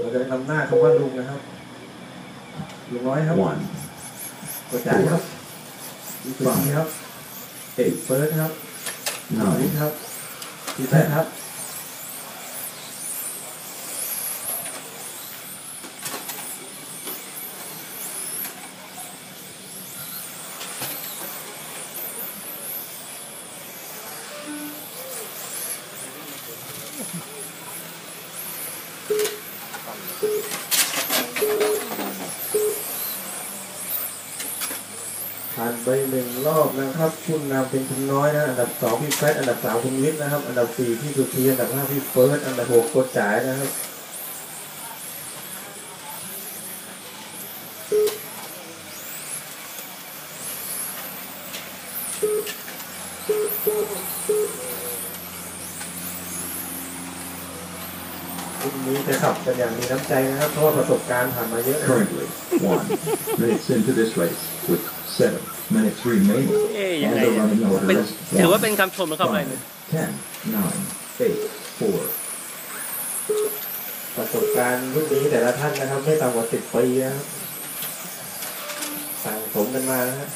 เราจะนำหน้าคำว่าลุงนะครับ ลุงน้อยครับ one, กระจายครับดีสุดทีครับเอกเฟิร์สครับนิด nine, ครับทีแปดครับ ผ่านไปหนึ่งรอบนะครับคุณนำเป็นคุณน้อยนะอันดับสองพี่แฟตอันดับสามคุณวิทย์นะครับ อันดับสี่พี่สุธีอันดับห้าพี่เฟิร์สอันดับหกกดจ่ายนะครับ รุ่นนี้จะขับกันอย่างมีน้ำใจนะครับเพราะประสบการณ์ผ่านมาเยอะ Currently, one minutes into this race with seven minutes remaining. ยังไง the running order เป็นถือว่าเป็นคำชมนะครับอะไร five, ten, nine, eight, four. ประสบการณ์รุ่นนี้แต่ละท่านนะครับ ไม่ต่ำกว่าสิบปีนะครับสั่งผมกันมานะฮะ